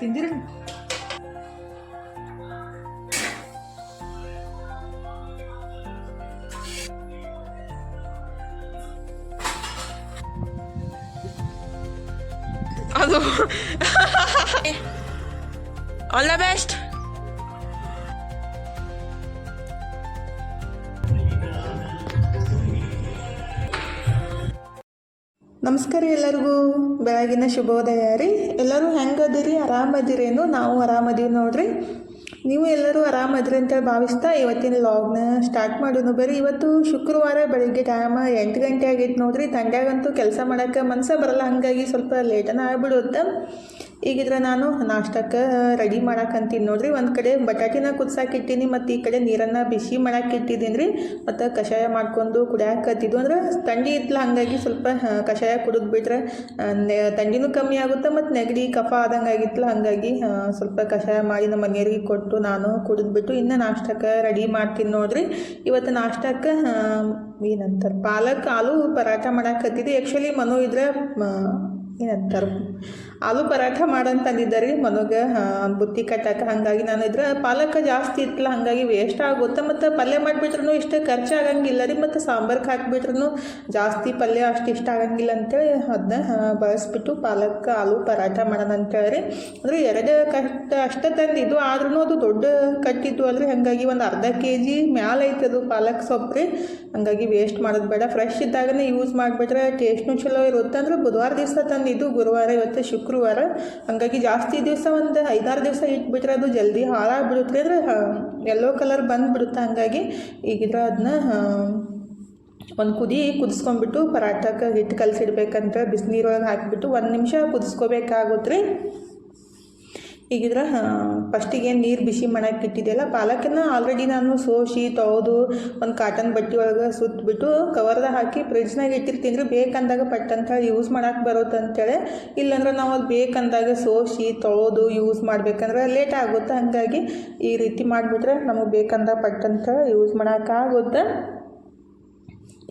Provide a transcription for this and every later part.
ತಿಂದಿರಿ ಅದು all the best ನಮಸ್ಕಾರ ಎಲ್ಲರಿಗೂ. ಬೆಳಗಿನ ಶುಭೋದಯ ರೀ. ಎಲ್ಲರೂ ಹೆಂಗದಿರಿ ಆರಾಮದಿರೇನು ನಾವು ಆರಾಮದೀವಿ ನೋಡ್ರಿ. ನೀವು ಎಲ್ಲರೂ ಆರಾಮದಿರಿ ಅಂತೇಳಿ ಭಾವಿಸ್ತಾ ಇವತ್ತಿನ ಲಾಗ್ನ ಸ್ಟಾರ್ಟ್ ಮಾಡೋನು ಬರ್ರಿ ಇವತ್ತು ಶುಕ್ರವಾರ ಬೆಳಿಗ್ಗೆ ಟೈಮ್ ಎಂಟು ಗಂಟೆ ಆಗೈತೆ ನೋಡ್ರಿ. ತಂಡ್ಯಾಗಂತೂ ಕೆಲಸ ಮಾಡೋಕ್ಕೆ ಮನ್ಸ ಬರಲ್ಲ. ಹಾಗಾಗಿ ಸ್ವಲ್ಪ ಲೇಟನ ಆಗ್ಬಿಡುತ್ತೆ. ಈಗಿದ್ರೆ ನಾನು ನಾಷ್ಟಕ್ಕೆ ರೆಡಿ ಮಾಡಕ್ಕಂತೀನಿ ನೋಡ್ರಿ, ಒಂದು ಕಡೆ ಬಟಾಟಿನ ಕುದ್ಸಾಕಿಟ್ಟೀನಿ ಮತ್ತು ಈ ಕಡೆ ನೀರನ್ನು ಬಿಸಿ ಮಾಡಕ್ಕೆ ಇಟ್ಟಿದ್ದೀನಿ ರೀ ಮತ್ತು ಕಷಾಯ ಮಾಡ್ಕೊಂಡು ಕುಡಿಯಾಕತ್ತಿದ್ದು ಅಂದ್ರೆ ಥಂಡಿ ಇತ್ತಲ್ಲ ಹಾಗಾಗಿ ಸ್ವಲ್ಪ ಕಷಾಯ ಕುಡಿದು ಬಿಟ್ರೆ ಥಂಡಿನೂ ಕಮ್ಮಿ ಆಗುತ್ತೆ, ಮತ್ತು ನೆಗಡಿ, ಕಫ ಆದಂಗೆ ಆಗಿತ್ತಲ್ಲ ಹಾಗಾಗಿ ಸ್ವಲ್ಪ ಕಷಾಯ ಮಾಡಿ ನಮ್ಮ ಮನೆಯವ್ರಿಗೆ ಕೊಟ್ಟು ನಾನು ಕುಡಿದ್ಬಿಟ್ಟು ಇನ್ನು ನಾಷ್ಟಕ್ಕೆ ರೆಡಿ ಮಾಡ್ತೀನಿ ನೋಡ್ರಿ. ಇವತ್ತು ನಾಷ್ಟಕ್ಕೆ ಏನಂತಾರೆ, ಪಾಲಕ್, ಆಲೂ ಪರಾಟ ಮಾಡಾಕತ್ತಿದ್ದೆ ಆ್ಯಕ್ಚುಲಿ ಮನು ಇದ್ರೆ ಏನಂತಾರೆ ಆಲೂ ಪರಾಠ ಮಾಡಂತಂದಿದ್ದಾರೆ ರೀ ಮನಗೆ. ಬುತ್ತಿ ಕಟ್ಟಾಕ ಹಾಗಾಗಿ ನಾನು ಇದ್ರೆ ಪಾಲಕ ಜಾಸ್ತಿ ಇತ್ತಲ್ಲ, ಹಾಗಾಗಿ ವೇಸ್ಟ್ ಆಗುತ್ತೆ ಮತ್ತು ಪಲ್ಯ ಮಾಡಿಬಿಟ್ರು ಇಷ್ಟು ಖರ್ಚು ಆಗಂಗಿಲ್ಲ ರೀ, ಮತ್ತು ಸಾಂಬಾರ್ಗೆ ಹಾಕಿಬಿಟ್ರು ಜಾಸ್ತಿ ಪಲ್ಯ ಅಷ್ಟು ಇಷ್ಟ ಆಗಂಗಿಲ್ಲ ಅಂತೇಳಿ ಅದನ್ನ ಬಳಸ್ಬಿಟ್ಟು ಪಾಲಕ್, ಆಲೂ ಪರಾಠ ಮಾಡೋಣ ಅಂತೇಳಿ. ಅಂದರೆ ಎರಡು ಕಷ್ಟ ಅಷ್ಟೇ ತಂದಿದ್ದು ಆದ್ರೂ ಅದು ದೊಡ್ಡ ಕಟ್ಟಿದ್ದು ಅಲ್ರಿ, ಹಾಗಾಗಿ ಒಂದು ಅರ್ಧ ಕೆ ಜಿ ಮ್ಯಾಲ ಐತೆ ಅದು ಪಾಲಕ್ ಸೊಪ್ಪು ರೀ. ಹಾಗಾಗಿ ವೇಸ್ಟ್ ಮಾಡೋದು ಬೇಡ. ಫ್ರೆಶ್ ಇದ್ದಾಗನೇ ಯೂಸ್ ಮಾಡಿಬಿಟ್ರೆ ಟೇಸ್ಟ್ನು ಚಲೋ ಇರುತ್ತೆ ಅಂದ್ರೆ ಬುಧವಾರ ದಿವಸ ತಂದಿದ್ದು ಗುರುವಾರ ಇವತ್ತು ಶುಕ್ರವಾರ ಹಾಗಾಗಿ ಜಾಸ್ತಿ ದಿವಸ ಒಂದು ಐದಾರು ದಿವಸ ಇಟ್ಬಿಟ್ರೆ ಅದು ಜಲ್ದಿ ಹಾಳಾಗ್ಬಿಡುತ್ತೆ. ಅಂದರೆ ಯೆಲ್ಲೋ ಕಲರ್ ಬಂದುಬಿಡುತ್ತೆ. ಹಾಗಾಗಿ ಈಗಿದ್ರೆ ಅದನ್ನ ಒಂದು ಕುದಿ ಕುದಿಸ್ಕೊಂಡ್ಬಿಟ್ಟು ಪರಾಟಕ್ಕೆ ಹಿಟ್ಟು ಕಲಸಿಡ್ಬೇಕಂತ ಬಿಸಿನೀರೊಳಗೆ ಹಾಕಿಬಿಟ್ಟು ಒಂದು ನಿಮಿಷ ಕುದಿಸ್ಕೋಬೇಕಾಗುತ್ತೆ ರೀ. ಈಗಿದ್ರೆ ಫಸ್ಟಿಗೆ ನೀರು ಬಿಸಿ ಮಾಡಕ್ಕೆ ಇಟ್ಟಿದ್ದೆಲ್ಲ ಪಾಲಕನ್ನ ಆಲ್ರೆಡಿ ನಾನು ಸೋಸಿ, ತೊಳೆದು, ಒಂದು ಕಾಟನ್ ಬಟ್ಟೆ ಒಳಗೆ ಸುತ್ತಬಿಟ್ಟು ಕವರ್ದಾಗ ಹಾಕಿ ಫ್ರಿಡ್ಜ್ನಾಗ ಇಟ್ಟಿರ್ತೀನಿ ರೀ. ಬೇಕಂದಾಗ ಪಟ್ಟಂತ ಯೂಸ್ ಮಾಡೋಕೆ ಬರುತ್ತೆ ಅಂತೇಳಿ. ಇಲ್ಲಾಂದ್ರೆ ನಾವು ಅದು ಬೇಕಂದಾಗ ಸೋಸಿ, ತೊಳೆದು ಯೂಸ್ ಮಾಡ್ಬೇಕಂದ್ರೆ ಲೇಟ್ ಆಗುತ್ತೆ. ಹಾಗಾಗಿ ಈ ರೀತಿ ಮಾಡಿಬಿಟ್ರೆ ನಮಗೆ ಬೇಕಂದಾಗ ಪಟ್ಟಂತ ಯೂಸ್ ಮಾಡೋಕ್ಕಾಗುತ್ತೆ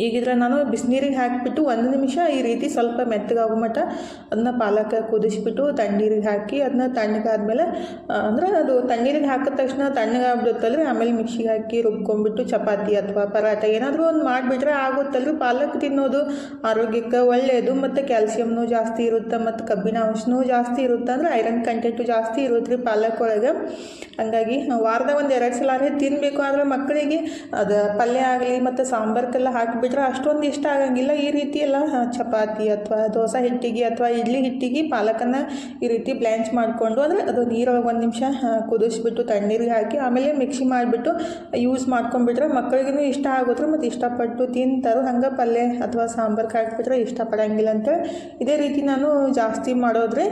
ಈಗಿದ್ರೆ ನಾನು ಬಿಸಿನೀರಿಗೆ ಹಾಕಿಬಿಟ್ಟು ಒಂದು ನಿಮಿಷ ಈ ರೀತಿ ಸ್ವಲ್ಪ ಮೆತ್ತಗಾಗೋ ಮಟ್ಟ ಅದನ್ನ ಪಾಲಕ ಕುದಿಸ್ಬಿಟ್ಟು ತಣ್ಣೀರಿಗೆ ಹಾಕಿ ಅದನ್ನ ತಣ್ಣಗಾದ್ಮೇಲೆ ಅಂದರೆ ಅದು ತಣ್ಣೀರಿಗೆ ಹಾಕಿದ ತಕ್ಷಣ ತಣ್ಣಗಾಗ್ಬಿಡುತ್ತಲ್ರಿ ಆಮೇಲೆ ಮಿಕ್ಸಿಗೆ ಹಾಕಿ ರುಬ್ಕೊಂಡ್ಬಿಟ್ಟು ಚಪಾತಿ ಅಥವಾ ಪರಾಟ ಏನಾದರೂ ಒಂದು ಮಾಡಿಬಿಟ್ರೆ ಆಗುತ್ತಲ್ರಿ ಪಾಲಕ್ ತಿನ್ನೋದು ಆರೋಗ್ಯಕ್ಕೆ ಒಳ್ಳೆಯದು ಮತ್ತು ಕ್ಯಾಲ್ಸಿಯಂನು ಜಾಸ್ತಿ ಇರುತ್ತೆ, ಮತ್ತು ಕಬ್ಬಿನ ಅಂಶನೂ ಜಾಸ್ತಿ ಇರುತ್ತೆ, ಅಂದರೆ ಐರನ್ ಕಂಟೆಂಟು ಜಾಸ್ತಿ ಇರುತ್ತೆ ರೀ ಪಾಲಕ್ ಒಳಗೆ. ಹಾಗಾಗಿ ವಾರದ ಒಂದು ಎರಡು ಸಲ ತಿನ್ನಬೇಕು ಆದರೆ ಮಕ್ಕಳಿಗೆ ಅದು ಪಲ್ಯ ಆಗಲಿ, ಮತ್ತು ಸಾಂಬಾರ್ಗೆಲ್ಲ ಹಾಕಿಬಿಟ್ರೆ ಅಷ್ಟೊಂದು ಇಷ್ಟ ಆಗಂಗಿಲ್ಲ. ಈ ರೀತಿ ಎಲ್ಲ ಚಪಾತಿ ಅಥವಾ ದೋಸೆ ಹಿಟ್ಟಿಗೆ ಅಥವಾ ಇಡ್ಲಿ ಹಿಟ್ಟಿಗೆ ಪಾಲಕನ ಈ ರೀತಿ ಬ್ಲ್ಯಾಂಚ್ ಮಾಡಿಕೊಂಡು ಅಂದರೆ ಅದು ನೀರೊಳಗೆ ಒಂದು ನಿಮಿಷ ಕುದಿಸ್ಬಿಟ್ಟು ತಣ್ಣೀರಿಗೆ ಹಾಕಿ ಆಮೇಲೆ ಮಿಕ್ಸಿ ಮಾಡಿಬಿಟ್ಟು ಯೂಸ್ ಮಾಡ್ಕೊಂಡ್ಬಿಟ್ರೆ ಮಕ್ಕಳಿಗೂ ಇಷ್ಟ ಆಗುತ್ತೆ ಮತ್ತು ಇಷ್ಟಪಟ್ಟು ತಿಂತಾರೋ, ಹಂಗೆ ಪಲ್ಯ ಅಥವಾ ಸಾಂಬಾರ್ಗೆ ಹಾಕಿಬಿಟ್ರೆ ಇಷ್ಟಪಡಂಗಿಲ್ಲ ಅಂತೇಳಿ ಇದೇ ರೀತಿ ನಾನು ಜಾಸ್ತಿ ಮಾಡೋದ್ರಿ.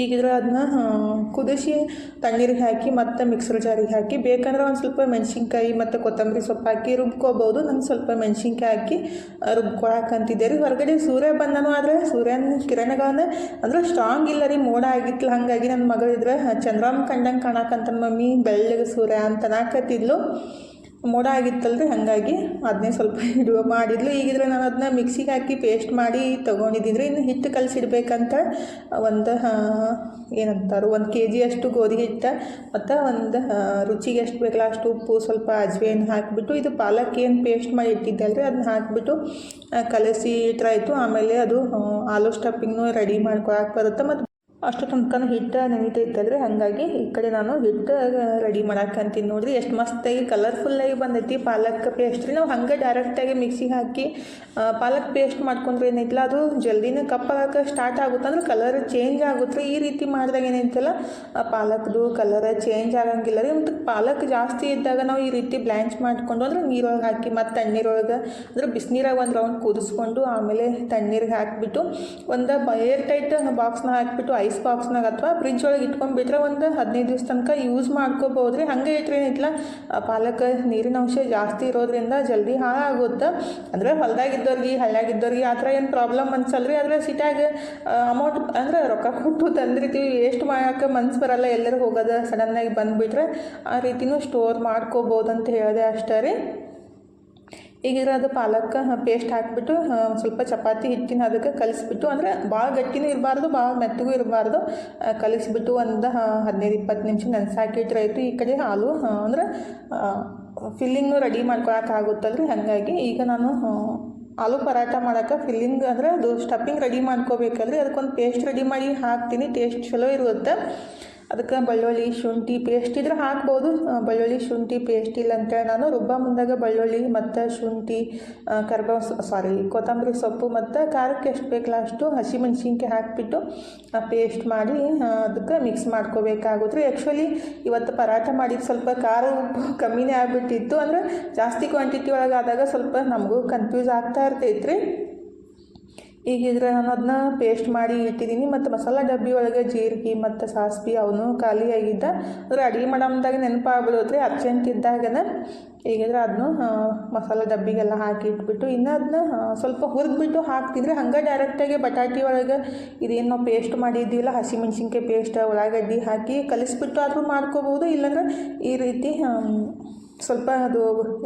ಈಗಿದ್ರೆ ಅದನ್ನ ಕುದಿಸಿ ತಣ್ಣೀರಿಗೆ ಹಾಕಿ ಮತ್ತೆ ಮಿಕ್ಸರ್ ಜಾರಿಗೆ ಹಾಕಿ, ಬೇಕಂದ್ರೆ ಒಂದು ಸ್ವಲ್ಪ ಮೆಣಸಿನ್ಕಾಯಿ ಮತ್ತು ಕೊತ್ತಂಬರಿ ಸೊಪ್ಪು ಹಾಕಿ ರುಬ್ಕೋಬೋದು. ನಂಗೆ ಸ್ವಲ್ಪ ಮೆಣಸಿನ್ಕಾಯಿ ಹಾಕಿ ರುಬ್ಕೊಳಕಂತಿದ್ದೆ ರೀ. ಹೊರಗಡೆ ಸೂರ್ಯ ಬಂದನು ಆದರೆ ಸೂರ್ಯನ ಕಿರಣಗಳನ್ನ ಅಂದ್ರೆ ಸ್ಟ್ರಾಂಗ್ ಇಲ್ಲ ರೀ. ಮೋಡ ಆಗಿತ್ತು ಹಾಗಾಗಿ ನನ್ನ ಮಗಳಿದ್ರೆ ಚಂದ್ರಮ್ಮ ಕಂಡಂಗೆ ಕಾಣಕಂತ ಮಮ್ಮಿ, ಬೆಳ್ಳಗೆ ಸೂರ್ಯ ಅಂತ ಅನ್ನಕತ್ತಿದ್ಲು ಮೋಡ ಆಗಿತ್ತಲ್ರಿ, ಹಾಗಾಗಿ ಅದನ್ನೇ ಸ್ವಲ್ಪ ಇಡುವ ಮಾಡಿದ್ಲು. ಈಗಿದ್ರೆ ನಾನು ಅದನ್ನ ಮಿಕ್ಸಿಗೆ ಹಾಕಿ ಪೇಸ್ಟ್ ಮಾಡಿ ತೊಗೊಂಡಿದ್ದೀನಿ ಇನ್ನು ಹಿಟ್ಟು ಕಲಸಿಡ್ಬೇಕಂತ ಒಂದು ಏನಂತಾರೆ, ಒಂದು ಕೆ ಜಿ ಅಷ್ಟು ಗೋಧಿ ಹಿಟ್ಟು, ಮತ್ತು ಒಂದು ರುಚಿಗೆ ಎಷ್ಟು ಬೇಕಲ್ಲ ಅಷ್ಟು ಉಪ್ಪು, ಸ್ವಲ್ಪ ಅಜ್ವೇನ್ ಹಾಕಿಬಿಟ್ಟು ಇದು ಪಾಲಕ್ ಏನು ಪೇಸ್ಟ್ ಮಾಡಿ ಇಟ್ಟಿದ್ದಲ್ರಿ ಅದನ್ನ ಹಾಕಿಬಿಟ್ಟು ಕಲಸಿ ಇಟ್ರಾಯಿತು ಆಮೇಲೆ ಅದು ಆಲೂ ಸ್ಟಫಿಂಗ್ನು ರೆಡಿ ಮಾಡ್ಕೊಳಕ್ಕೆ ಬರುತ್ತೆ? ಮತ್ತು ಅಷ್ಟು ತನಕ ಹಿಟ್ಟು ನೆನೀತೈತಲ್ರಿ ಹಾಗಾಗಿ ಈ ಕಡೆ ನಾನು ಹಿಟ್ಟು ರೆಡಿ ಮಾಡಾಕಂತೀನಿ ನೋಡಿರಿ. ಎಷ್ಟು ಮಸ್ತಾಗಿ ಕಲರ್ಫುಲ್ಲಾಗಿ ಬಂದೈತಿ. ಪಾಲಕ್ ಪೇಸ್ಟ್ ರೀ. ನಾವು ಹಂಗೆ ಡೈರೆಕ್ಟಾಗಿ ಮಿಕ್ಸಿಗೆ ಹಾಕಿ ಪಾಲಕ್ ಪೇಸ್ಟ್ ಮಾಡ್ಕೊಂಡ್ರೆ ಏನೈತಿಲ್ಲ ಅದು ಜಲ್ದಿನೇ ಕಪ್ಪಾಗಕ್ಕೆ ಸ್ಟಾರ್ಟ್ ಆಗುತ್ತೆ ಅಂದ್ರೆ ಕಲರ್ ಚೇಂಜ್ ಆಗುತ್ತೆ ಈ ರೀತಿ ಮಾಡಿದಾಗ ಏನೈತಲ್ಲ ಪಾಲಕ್ದು ಕಲರ್ ಚೇಂಜ್ ಆಗಂಗಿಲ್ಲ ರೀ. ಮತ್ತು ಪಾಲಕ್ ಜಾಸ್ತಿ ಇದ್ದಾಗ ನಾವು ಈ ರೀತಿ ಬ್ಲ್ಯಾಂಚ್ ಮಾಡಿಕೊಂಡು ಅಂದ್ರೆ ನೀರೊಳಗೆ ಹಾಕಿ, ಮತ್ತು ತಣ್ಣೀರೊಳಗೆ ಅಂದ್ರೆ ಬಿಸಿನೀರಾಗ ಒಂದು ರೌಂಡ್ ಕುದಿಸ್ಕೊಂಡು ಆಮೇಲೆ ತಣ್ಣೀರಿಗೆ ಹಾಕಿಬಿಟ್ಟು ಒಂದು ಏರ್ ಟೈಟ್ ಬಾಕ್ಸ್ನ ಹಾಕಿಬಿಟ್ಟು ಐಸ್ ಬಾಕ್ಸ್ನಾಗ ಅಥವಾ ಫ್ರಿಜ್ ಒಳಗೆ ಇಟ್ಕೊಂಡ್ಬಿಟ್ರೆ ಒಂದು ಹದಿನೈದು ದಿವಸ ತನಕ ಯೂಸ್ ಮಾಡ್ಕೋಬೋದು ರೀ ಹಾಗೆ ಇಟ್ರೆ ಏನಿಲ್ಲ. ಪಾಲಕ್, ನೀರಿನ ಅಂಶ ಜಾಸ್ತಿ ಇರೋದ್ರಿಂದ ಜಲ್ದಿ ಹಾಳಾಗುತ್ತೆ. ಅಂದರೆ ಹೊಲ್ದಾಗಿದ್ದವ್ರಿಗೆ ಹಳ್ಳ್ಯಾಗಿದ್ದವ್ರಿಗೆ ಆ ಥರ ಏನು ಪ್ರಾಬ್ಲಮ್ ಅನ್ಸಲ್ಲ ರೀ ಆದರೆ ಸಿಟ್ಯಾಗ ಅಮೌಂಟ್ ಅಂದ್ರೆ ರೊಕ್ಕ ಕೊಟ್ಟು ತಂದಿರ್ತೀವಿ. ವೇಸ್ಟ್ ಮಾಡೋಕ್ಕೆ ಮನ್ಸು ಬರಲ್ಲ. ಎಲ್ಲರೂ ಹೋಗೋದು ಸಡನ್ನಾಗಿ ಬಂದುಬಿಟ್ರೆ ಆ ರೀತಿನೂ ಸ್ಟೋರ್ ಮಾಡ್ಕೋಬೋದು ಅಂತ ಹೇಳಿದೆ ಅಷ್ಟೇ ರೀ. ಈಗ ಅದು ಪಾಲಕ್ ಪೇಸ್ಟ್ ಹಾಕಿಬಿಟ್ಟು ಸ್ವಲ್ಪ ಚಪಾತಿ ಹಿಟ್ಟಿನ ಅದಕ್ಕೆ ಕಲಿಸ್ಬಿಟ್ಟು, ಅಂದರೆ ಭಾಳ ಗಟ್ಟಿನೂ ಇರಬಾರ್ದು ಭಾಳ ಮೆತ್ತಗೂ ಇರಬಾರ್ದು ಕಲಿಸ್ಬಿಟ್ಟು ಒಂದು ಹದಿನೈದು, ಇಪ್ಪತ್ತು ನಿಮಿಷ ನೆನೆಸಾಕಿಟ್ರೆ ಆಯಿತು. ಈ ಕಡೆ ಹಾಲು ಅಂದ್ರೆ ಫಿಲ್ಲಿಂಗು ರೆಡಿ ಮಾಡ್ಕೊಳಕ್ಕೆ ಆಗುತ್ತಲ್ರಿ. ಹಾಗಾಗಿ ಈಗ ನಾನು ಆಲೂ ಪರಾಟ ಮಾಡೋಕೆ ಫಿಲ್ಲಿಂಗ್ ಅಂದ್ರೆ ಅದು ಸ್ಟಫಿಂಗ್ ರೆಡಿ ಮಾಡ್ಕೋಬೇಕಲ್ರಿ. ಅದಕ್ಕೊಂದು ಪೇಸ್ಟ್ ರೆಡಿ ಮಾಡಿ ಹಾಕ್ತೀನಿ. ಟೇಸ್ಟ್ ಚಲೋ ಇರುತ್ತೆ. ಅದಕ್ಕೆ ಬೆಳ್ಳುಳ್ಳಿ, ಶುಂಠಿ ಪೇಸ್ಟ್ ಇದ್ರೆ ಹಾಕ್ಬೋದು. ಬೆಳ್ಳುಳ್ಳಿ, ಶುಂಠಿ ಪೇಸ್ಟ್ ಇಲ್ಲ ಅಂತೇಳಿ ನಾನು ರುಬ್ಬ ಮುಂದಾಗ ಬೆಳ್ಳುಳ್ಳಿ ಮತ್ತು ಶುಂಠಿ ಕರ್ಬೇವು ಸಾರಿ ಕೊತ್ತಂಬರಿ ಸೊಪ್ಪು ಮತ್ತು ಖಾರಕ್ಕೆ ಎಷ್ಟು ಬೇಕಲ್ಲ ಅಷ್ಟು ಹಸಿಮೆಣ್ಸಿನ್ಕಾಯಿ ಹಾಕಿಬಿಟ್ಟು ಪೇಸ್ಟ್ ಮಾಡಿ ಅದಕ್ಕೆ ಮಿಕ್ಸ್ ಮಾಡ್ಕೋಬೇಕಾಗುತ್ತೆ. ಆ್ಯಕ್ಚುಲಿ ಇವತ್ತು ಪರಾಟ ಮಾಡಿದ್ದು ಸ್ವಲ್ಪ ಖಾರ ಉಪ್ಪು ಕಮ್ಮಿನೇ ಆಗಿಬಿಟ್ಟಿತ್ತು. ಅಂದರೆ ಜಾಸ್ತಿ ಕ್ವಾಂಟಿಟಿ ಒಳಗಾದಾಗ ಸ್ವಲ್ಪ ನಮಗೂ ಕನ್ಫ್ಯೂಸ್ ಆಗ್ತಾ ಇರ್ತೈತೆ ರೀ ಈಗ ಇದ್ರೆ ನಾನು ಅದನ್ನ ಪೇಸ್ಟ್ ಮಾಡಿ ಇಟ್ಟಿದ್ದೀನಿ. ಮತ್ತು ಮಸಾಲ ಡಬ್ಬಿ ಒಳಗೆ ಜೀರಿಗೆ ಮತ್ತು ಸಾಸ್ವಿ ಅವನು ಖಾಲಿ ಆಗಿದ್ದ. ಅಂದ್ರೆ ಅಡುಗೆ ಮಾಡಮ್ದಾಗ ನೆನಪಾಗ್ಬಿಡೋದ್ರೆ ಅರ್ಜೆಂಟ್ ಇದ್ದಾಗನ ಈಗಿದ್ರೆ ಅದನ್ನು ಮಸಾಲ ಡಬ್ಬಿಗೆಲ್ಲ ಹಾಕಿ ಇಟ್ಬಿಟ್ಟು ಇನ್ನು ಅದನ್ನ ಸ್ವಲ್ಪ ಹುರಿದ್ಬಿಟ್ಟು ಹಾಕ್ತಿದ್ರೆ ಹಂಗೆ ಡೈರೆಕ್ಟಾಗಿ ಬಟಾಟಿ ಒಳಗೆ ಇದೇನು ನಾವು ಪೇಸ್ಟ್ ಮಾಡಿದ್ದೀವಲ್ಲ, ಹಸಿಮೆಣ್ಸಿನ್ಕಾಯಿ ಪೇಸ್ಟ್ ಉಳ್ಳಾಗಡ್ಡಿ ಹಾಕಿ ಕಲಿಸ್ಬಿಟ್ಟು ಆದರೂ ಮಾಡ್ಕೋಬೋದು. ಇಲ್ಲಾಂದ್ರೆ ಈ ರೀತಿ ಸ್ವಲ್ಪ ಅದು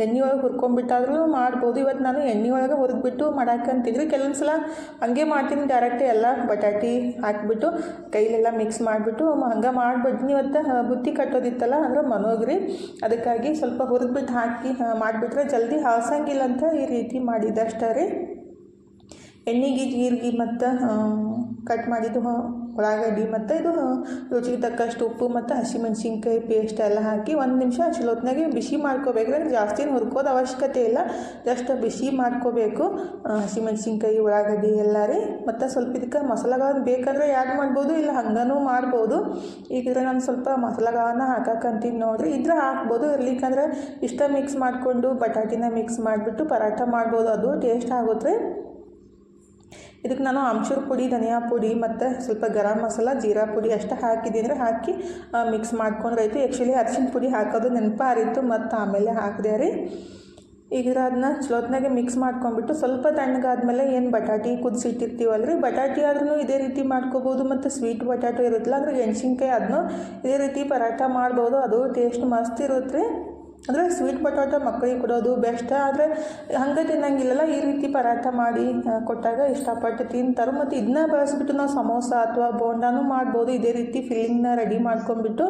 ಎಣ್ಣೆ ಒಳಗೆ ಹುರ್ಕೊಂಡ್ಬಿಟ್ಟಾದ್ರೂ ಮಾಡ್ಬೋದು. ಇವತ್ತು ನಾನು ಎಣ್ಣೆ ಒಳಗೆ ಹುರಿದ್ಬಿಟ್ಟು ಮಾಡಾಕಂತಿದ್ರಿ ಕೆಲವೊಂದು ಸಲ ಹಂಗೆ ಮಾಡ್ತೀನಿ ಡೈರೆಕ್ಟ್ ಎಲ್ಲ ಬಟಾಟಿ ಹಾಕಿಬಿಟ್ಟು ಕೈಲೆಲ್ಲ ಮಿಕ್ಸ್ ಮಾಡಿಬಿಟ್ಟು ಹಂಗೆ ಮಾಡ್ಬಿಡ್ತೀನಿ ಇವತ್ತು ಬುತ್ತಿ ಕಟ್ಟೋದಿತ್ತಲ್ಲ, ಅಂದ್ರೆ ಮನೋಗ್ರಿ. ಅದಕ್ಕಾಗಿ ಸ್ವಲ್ಪ ಹುರಿದ್ಬಿಟ್ಟು ಹಾಕಿ ಮಾಡಿಬಿಟ್ರೆ ಜಲ್ದಿ ಹಾಸಂಗಿಲ್ಲ ಅಂತ ಈ ರೀತಿ ಮಾಡಿದ್ದಷ್ಟೇ ರೀ. ಎಣ್ಣೆಗೆ ಜೀರಿಗೆ ಮತ್ತು ಕಟ್ ಮಾಡಿದ್ದು ಉಳ್ಳಾಗಡ್ಡಿ ಮತ್ತು ಇದು ರುಚಿಗೆ ತಕ್ಕಷ್ಟು ಉಪ್ಪು ಮತ್ತು ಹಸಿಮೆಣ್ಸಿನ್ಕಾಯಿ ಪೇಸ್ಟ್ ಎಲ್ಲ ಹಾಕಿ ಒಂದು ನಿಮಿಷ ಚಲೋತ್ನಾಗೆ ಬಿಸಿ ಮಾಡ್ಕೋಬೇಕು. ಜಾಸ್ತಿ ಹುರ್ಕೋದು ಅವಶ್ಯಕತೆ ಇಲ್ಲ. ಜಸ್ಟ್ ಬಿಸಿ ಮಾಡ್ಕೋಬೇಕು. ಹಸಿಮೆಣ್ಸಿನ್ಕಾಯಿ, ಉಳ್ಳಾಗಡ್ಡಿ ಎಲ್ಲ ರೀ. ಮತ್ತು ಸ್ವಲ್ಪ ಇದಕ್ಕೆ ಮಸಾಲೆಗಳನ್ನ ಬೇಕಂದ್ರೆ ಆ್ಯಡ್ ಮಾಡ್ಬೋದು, ಇಲ್ಲ ಹಂಗೂ ಮಾಡ್ಬೋದು. ಈಗಿದ್ರೆ ನಾನು ಸ್ವಲ್ಪ ಮಸಾಲೆಗಳನ್ನ ಹಾಕಕ್ಕಂತೀನಿ ನೋಡಿರಿ. ಇದ್ರೆ ಹಾಕ್ಬೋದು, ಇರ್ಲಿಕ್ಕಂದ್ರೆ ಇಷ್ಟ ಮಿಕ್ಸ್ ಮಾಡಿಕೊಂಡು ಬಟಾಟಿನ ಮಿಕ್ಸ್ ಮಾಡಿಬಿಟ್ಟು ಪರಾಟ ಮಾಡ್ಬೋದು. ಅದು ಟೇಸ್ಟ್ ಆಗುತ್ತೆ ಇದಕ್ಕೆ ನಾನು ಆಮ್ಚೂರ್ ಪುಡಿ, ಧನಿಯಾ ಪುಡಿ ಮತ್ತು ಸ್ವಲ್ಪ ಗರಂ ಮಸಾಲ, ಜೀರಾ ಪುಡಿ ಅಷ್ಟು ಹಾಕಿದ್ದೀನಿ. ಅಂದರೆ ಹಾಕಿ ಮಿಕ್ಸ್ ಮಾಡ್ಕೊಂಡ್ರಾಯ್ತು ಆ್ಯಕ್ಚುಲಿ ಅರ್ಶಿನ ಪುಡಿ ಹಾಕೋದು ನೆನಪಾರಿತ್ತು ಮತ್ತು ಆಮೇಲೆ ಹಾಕಿದೆ ರೀ. ಈಗ ಅದನ್ನ ಚಲೋತ್ನಾಗೆ ಮಿಕ್ಸ್ ಮಾಡ್ಕೊಂಡ್ಬಿಟ್ಟು ಸ್ವಲ್ಪ ತಣ್ಣಗಾದ್ಮೇಲೆ ಏನು ಬಟಾಟಿ ಕುದಿಸಿಟ್ಟಿರ್ತೀವಲ್ಲ ರೀ ಬಟಾಟಿ ಆದ್ರೂ ಇದೇ ರೀತಿ ಮಾಡ್ಕೋಬೋದು ಮತ್ತು ಸ್ವೀಟ್ ಬಟಾಟೊ ಇರುತ್ತಲ್ಲ, ಅಂದ್ರೆ ಮೆಣ್ಸಿನ್ಕಾಯಿ ಅದನ್ನು ಇದೇ ರೀತಿ ಪರಾಟ ಮಾಡ್ಬೋದು. ಅದು ಟೇಸ್ಟ್ ಮಸ್ತ್ ಇರುತ್ತೆ ರೀ ಅಂದರೆ ಸ್ವೀಟ್ ಪಟಾಟ ಮಕ್ಕಳಿಗೆ ಕೊಡೋದು ಬೆಸ್ಟ್ ಆದರೆ ಹಂಗೆ ತಿನ್ನಂಗಿಲ್ಲಲ್ಲ, ಈ ರೀತಿ ಪರಾಠ ಮಾಡಿ ಕೊಟ್ಟಾಗ ಇಷ್ಟಪಟ್ಟು ತಿಂತಾರೆ. ಮತ್ತು ಇದನ್ನ ಬಳಸ್ಬಿಟ್ಟು ನಾವು ಸಮೋಸ ಅಥವಾ ಬೋಂಡಾನು ಮಾಡ್ಬೋದು. ಇದೇ ರೀತಿ ಫಿಲ್ಲಿಂಗ್ನ ರೆಡಿ ಮಾಡ್ಕೊಂಡ್ಬಿಟ್ಟು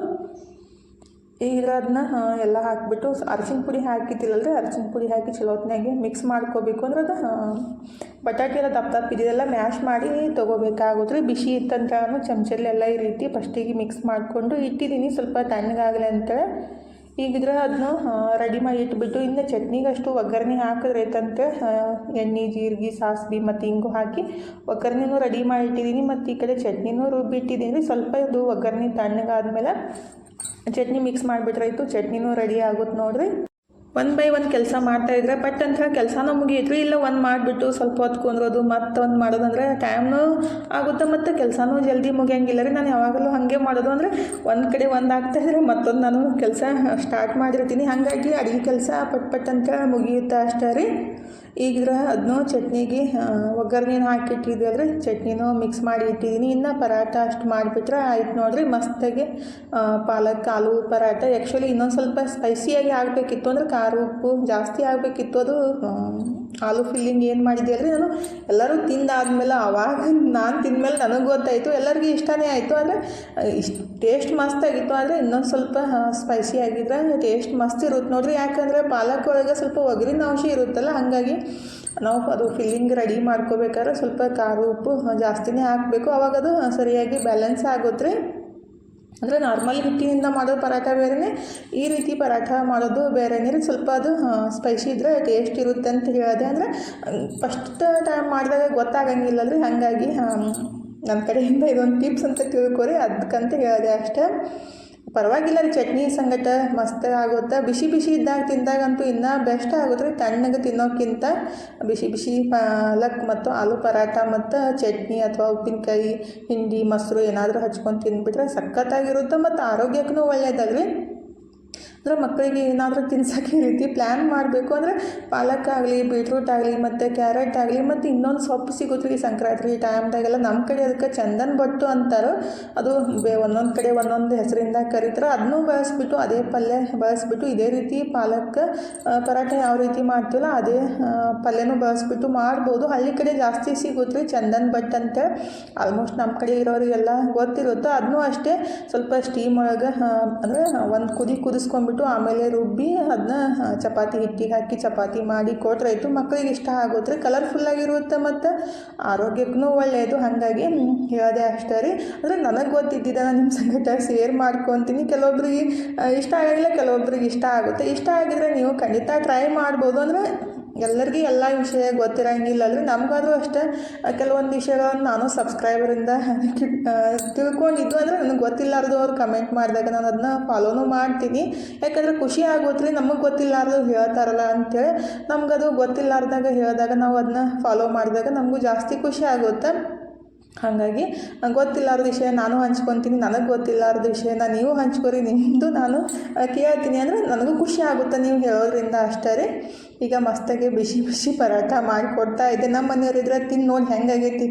ಈಗ ಅದನ್ನ ಎಲ್ಲ ಹಾಕಿಬಿಟ್ಟು ಅರ್ಶಿನ ಪುಡಿ ಹಾಕಿದ್ದಿಲ್ಲಲ್ರಿ, ಅರ್ಶಿನ ಪುಡಿ ಹಾಕಿ ಚಲೋತ್ನಾಗೆ ಮಿಕ್ಸ್ ಮಾಡ್ಕೋಬೇಕು. ಅಂದ್ರೆ ಅದು ಬಟಾಟೆ ಎಲ್ಲ ದಪ್ಪ ದಪ್ಪ ಇದೆಲ್ಲ ಮ್ಯಾಶ್ ಮಾಡಿ ತೊಗೋಬೇಕಾಗುತ್ತೆ. ರೀ ಬಿಸಿ ಇತ್ತಂತ ಚಮಚಲ್ಲಿ ಚಮಚಲ್ಲೆಲ್ಲ ಈ ರೀತಿ ಫಸ್ಟಿಗೆ ಮಿಕ್ಸ್ ಮಾಡಿಕೊಂಡು ಇಟ್ಟಿದ್ದೀನಿ. ಸ್ವಲ್ಪ ತಣ್ಣಗಾಗಲಿ ಅಂತೇಳಿ. ಈಗಿದ್ರೆ ಅದನ್ನು ರೆಡಿ ಮಾಡಿ ಇಟ್ಬಿಟ್ಟು ಇನ್ನು ಚಟ್ನಿಗೆ ಅಷ್ಟು ಒಗ್ಗರಣೆ ಹಾಕಿದ್ರೆ ಐತಂತೆ ಎಣ್ಣೆ, ಜೀರಿಗೆ, ಸಾಸ್ವೆ ಮತ್ತು ಹಿಂಗು ಹಾಕಿ ಒಗ್ಗರಣೆನೂ ರೆಡಿ ಮಾಡಿ ಇಟ್ಟಿದ್ದೀನಿ. ಮತ್ತು ಈ ಕಡೆ ಚಟ್ನಿನೂ ರುಬ್ಬಿಟ್ಟಿದ್ದೀನಿ. ಸ್ವಲ್ಪ ಇದು ಒಗ್ಗರಣೆ ತಣ್ಣಗಾದ್ಮೇಲೆ ಚಟ್ನಿ ಮಿಕ್ಸ್ ಮಾಡಿಬಿಟ್ರಾಯ್ತು ಚಟ್ನಿನೂ ರೆಡಿ ಆಗುತ್ತೆ ನೋಡ್ರಿ. ಒನ್ ಬೈ ಒಂದು ಕೆಲಸ ಮಾಡ್ತಾ ಇದ್ರೆ ಬಟ್ ಅಂತ ಕೆಲಸನೂ ಮುಗಿಯಿತ್ರಿ ಇಲ್ಲ, ಒಂದು ಮಾಡಿಬಿಟ್ಟು ಸ್ವಲ್ಪ ಹೊತ್ತು ಕುಂದ್ರೋದು, ಮತ್ತೊಂದು ಒಂದು ಮಾಡೋದಂದ್ರೆ ಟೈಮ್ನೂ ಆಗುತ್ತೆ ಮತ್ತು ಕೆಲಸನೂ ಜಲ್ದಿ ಮುಗಿಯಂಗಿಲ್ಲ ರೀ. ನಾನು ಯಾವಾಗಲೂ ಹಾಗೆ ಮಾಡೋದು ಅಂದರೆ ಒಂದು ಕಡೆ ಒಂದು ಆಗ್ತಾ ಇದ್ರೆ ಮತ್ತೊಂದು ನಾನು ಕೆಲಸ ಸ್ಟಾರ್ಟ್ ಮಾಡಿರ್ತೀನಿ. ಹಾಗಾಗಿ ಅಡುಗೆ ಕೆಲಸ ಪಟ್ ಪಟ್ ಅಂತ ಮುಗಿಯುತ್ತೆ ಅಷ್ಟೇ ರೀ. ಈಗಿದ್ರೆ ಅದನ್ನೂ ಚಟ್ನಿಗೆ ಒಗ್ಗರಣೆನ ಹಾಕಿಟ್ಟಿದ್ದೆ ಅಂದರೆ ಚಟ್ನಿನೂ ಮಿಕ್ಸ್ ಮಾಡಿ ಇಟ್ಟಿದ್ದೀನಿ. ಇನ್ನು ಪರಾಟ ಅಷ್ಟು ಮಾಡಿಬಿಟ್ರೆ ಆಯ್ತು ನೋಡಿರಿ. ಮಸ್ತಾಗಿ ಪಾಲಕ್ ಆಲೂ ಪರಾಟ ಆ್ಯಕ್ಚುಲಿ ಇನ್ನೊಂದು ಸ್ವಲ್ಪ ಸ್ಪೈಸಿಯಾಗಿ ಆಗಬೇಕಿತ್ತು ಅಂದ್ರೆ ಖಾರ ಉಪ್ಪು ಜಾಸ್ತಿ ಆಗಬೇಕಿತ್ತು ಅದು ಆಲೂ ಫಿಲ್ಲಿಂಗ್ ಏನು ಮಾಡಿದೆ ಅಲ್ರಿ ನಾನು ಎಲ್ಲರೂ ತಿಂದಾದ್ಮೇಲೆ ಅವಾಗ ನಾನು ತಿಂದಮೇಲೆ ನನಗೆ ಗೊತ್ತಾಯಿತು, ಎಲ್ಲರಿಗೂ ಇಷ್ಟನೇ ಆಯಿತು. ಅಂದರೆ ಇಷ್ಟು ಟೇಸ್ಟ್ ಮಸ್ತ್ ಆಗಿತ್ತು. ಆದರೆ ಇನ್ನೊಂದು ಸ್ವಲ್ಪ ಸ್ಪೈಸಿ ಆಗಿದ್ರೆ ಟೇಸ್ಟ್ ಮಸ್ತ್ ಇರುತ್ತೆ ನೋಡಿರಿ. ಯಾಕಂದರೆ ಪಾಲಕ್ ಒಳಗೆ ಸ್ವಲ್ಪ ಒಗರಿನ ಅಂಶ ಇರುತ್ತಲ್ಲ, ಹಾಗಾಗಿ ನಾವು ಅದು ಫಿಲ್ಲಿಂಗ್ ರೆಡಿ ಮಾಡ್ಕೋಬೇಕಾದ್ರೆ ಸ್ವಲ್ಪ ಖಾರ ಉಪ್ಪು ಜಾಸ್ತಿನೇ ಹಾಕಬೇಕು. ಅವಾಗ ಅದು ಸರಿಯಾಗಿ ಬ್ಯಾಲೆನ್ಸ್ ಆಗುತ್ತೆ. ರೀ ಅಂದರೆ ನಾರ್ಮಲ್ ಹಿಟ್ಟಿನಿಂದ ಮಾಡೋ ಪರಾಠ ಬೇರೆಯೇ ಈ ರೀತಿ ಪರಾಠ ಮಾಡೋದು ಬೇರೆನೇ. ಸ್ವಲ್ಪ ಅದು ಸ್ಪೈಸಿ ಇದ್ದರೆ ಟೇಸ್ಟ್ ಇರುತ್ತೆ ಅಂತ ಹೇಳಿದೆ. ಅಂದರೆ ಫಸ್ಟ್ ಟೈಮ್ ಮಾಡಿದಾಗ ಗೊತ್ತಾಗಂಗಿಲ್ಲ ರೀ ಹಾಗಾಗಿ ನನ್ನ ಕಡೆಯಿಂದ ಇದೊಂದು ಟಿಪ್ಸ್ ಅಂತ ತಿಳ್ಕೊರಿ. ಅದಕ್ಕಂತ ಹೇಳಿದೆ ಅಷ್ಟೇ. ಪರವಾಗಿಲ್ಲ ರೀ, ಚಟ್ನಿ ಸಂಗಟ ಮಸ್ತ್ ಆಗುತ್ತೆ. ಬಿಸಿ ಬಿಸಿ ಇದ್ದಾಗ ತಿಂದಾಗಂತೂ ಇನ್ನೂ ಬೆಸ್ಟ್ ಆಗುತ್ತೆ ರೀ, ತಣ್ಣಗೆ ತಿನ್ನೋಕ್ಕಿಂತ ಬಿಸಿ ಬಿಸಿ ಪಾಲಕ್ ಮತ್ತು ಆಲೂ ಪರಾಟ ಮತ್ತು ಚಟ್ನಿ ಅಥವಾ ಉಪ್ಪಿನಕಾಯಿ, ಹಿಂಡಿ, ಮೊಸರು ಏನಾದರೂ ಹಚ್ಕೊಂಡು ತಿಂದುಬಿಟ್ರೆ ಸಖತ್ತಾಗಿರುತ್ತೆ ಮತ್ತು ಆರೋಗ್ಯಕ್ಕೂ ಒಳ್ಳೆಯದಲ್ರಿ ಅಂದರೆ ಮಕ್ಕಳಿಗೆ ಏನಾದರೂ ತಿನ್ಸೋಕ್ಕೆ ಈ ರೀತಿ ಪ್ಲ್ಯಾನ್ ಮಾಡಬೇಕು ಅಂದರೆ ಪಾಲಕ್ ಆಗಲಿ ಬೀಟ್ರೂಟ್ ಆಗಲಿ, ಮತ್ತು ಕ್ಯಾರೆಟ್ ಆಗಲಿ, ಮತ್ತು ಇನ್ನೊಂದು ಸೊಪ್ಪು ಸಿಗುತ್ತೆ ರೀ ಸಂಕ್ರಾಂತಿ ಟೈಮ್ದಾಗೆಲ್ಲ ನಮ್ಮ ಕಡೆ ಅದಕ್ಕೆ ಚಂದನ್ ಬಟ್ಟು ಅಂತಾರೆ. ಅದು ಒಂದೊಂದು ಕಡೆ ಒಂದೊಂದು ಹೆಸರಿಂದ ಕರೀತಾರೆ. ಅದನ್ನೂ ಬಳಸ್ಬಿಟ್ಟು ಅದೇ ಪಲ್ಯ ಬಳಸ್ಬಿಟ್ಟು ಇದೇ ರೀತಿ ಪಾಲಕ್ ಪರಾಟೆ ಯಾವ ರೀತಿ ಮಾಡ್ತೀವಲ್ಲ ಅದೇ ಪಲ್ಯನೂ ಬಳಸ್ಬಿಟ್ಟು ಮಾಡ್ಬೋದು. ಹಳ್ಳಿ ಕಡೆ ಜಾಸ್ತಿ ಸಿಗುತ್ತೆ ರೀ ಚಂದನ್ ಬಟ್ ಅಂತ ಆಲ್ಮೋಸ್ಟ್ ನಮ್ಮ ಕಡೆ ಇರೋರಿಗೆಲ್ಲ ಗೊತ್ತಿರುತ್ತೆ. ಅದನ್ನೂ ಅಷ್ಟೇ ಸ್ವಲ್ಪ ಸ್ಟೀಮ್ ಒಳಗೆ ಅಂದರೆ ಒಂದು ಕುದಿ ಕುದಿಸ್ಕೊಂಡ್ಬಿಟ್ಟು ಆಮೇಲೆ ರುಬ್ಬಿ ಅದನ್ನ ಚಪಾತಿ ಹಿಟ್ಟಿಗೆ ಹಾಕಿ ಚಪಾತಿ ಮಾಡಿ ಕೊಟ್ರಾಯಿತು ಮಕ್ಕಳಿಗೆ ಇಷ್ಟ ಆಗುತ್ತೆ ಕಲರ್ಫುಲ್ ಕಲರ್ಫುಲ್ಲಾಗಿರುತ್ತೆ ಮತ್ತು ಆರೋಗ್ಯಕ್ಕೂ ಒಳ್ಳೆಯದು ಹಾಗಾಗಿ ಹೇಳೋದೇ ಅಷ್ಟೇ ರೀ. ಅಂದರೆ ನನಗೆ ಗೊತ್ತಿದ್ದಿದ್ದ ನಾನು ನಿಮ್ಮ ಸಂಗಟ ಶೇರ್ ಮಾಡ್ಕೊತೀನಿ. ಕೆಲವೊಬ್ರಿಗೆ ಇಷ್ಟ ಆಗಿಲ್ಲ, ಕೆಲವೊಬ್ರಿಗೆ ಇಷ್ಟ ಆಗುತ್ತೆ. ಇಷ್ಟ ಆಗಿದ್ರೆ ನೀವು ಖಂಡಿತ ಟ್ರೈ ಮಾಡ್ಬೋದು. ಅಂದರೆ ಎಲ್ಲರಿಗೂ ಎಲ್ಲ ವಿಷಯ ಗೊತ್ತಿರಂಗಿಲ್ಲ ಅಲ್ರಿ. ನಮಗಾದರೂ ಅಷ್ಟೇ, ಕೆಲವೊಂದು ವಿಷಯಗಳನ್ನು ನಾನು ಸಬ್ಸ್ಕ್ರೈಬರಿಂದ ತಿಳ್ಕೊಂಡಿದ್ದು ಅಂದರೆ ನನಗೆ ಗೊತ್ತಿಲ್ಲಾರ್ದು ಅವ್ರು ಕಮೆಂಟ್ ಮಾಡಿದಾಗ ನಾನು ಅದನ್ನ ಫಾಲೋನು ಮಾಡ್ತೀನಿ. ಯಾಕಂದರೆ ಖುಷಿ ಆಗುತ್ತೆ ರೀ ನಮಗೆ ಗೊತ್ತಿಲ್ಲಾರ್ದು ಹೇಳ್ತಾರಲ್ಲ ಅಂತೇಳಿ. ನಮಗದು ಗೊತ್ತಿಲ್ಲಾರ್ದಾಗ ಹೇಳಿದಾಗ ನಾವು ಅದನ್ನ ಫಾಲೋ ಮಾಡಿದಾಗ ನಮಗೂ ಜಾಸ್ತಿ ಖುಷಿ ಆಗುತ್ತೆ. ಹಾಗಾಗಿ ಗೊತ್ತಿಲ್ಲಾರ್ದ ವಿಷಯ ನಾನು ಹಂಚ್ಕೊತೀನಿ, ನನಗೆ ಗೊತ್ತಿಲ್ಲಾರ್ದ ವಿಷಯನ ನೀವು ಹಂಚ್ಕೊರಿ ನಿಮ್ಮದು ನಾನು ಕೇಳ್ತೀನಿ ಅಂದರೆ ನನಗೂ ಖುಷಿ ಆಗುತ್ತೆ ನೀವು ಹೇಳೋದ್ರಿಂದ ಅಷ್ಟೇ ರೀ. ಈಗ ಮಸ್ತಾಗಿ ಬಿಸಿ ಬಿಸಿ ಪರಾಠ ಮಾಡಿಕೊಡ್ತಾ ಇದ್ದೆ ನಮ್ಮ ಮನೆಯವರಿದ್ರೆ ತಿಂದು ನೋಡಿ ಹೆಂಗಾಗೈತಿ?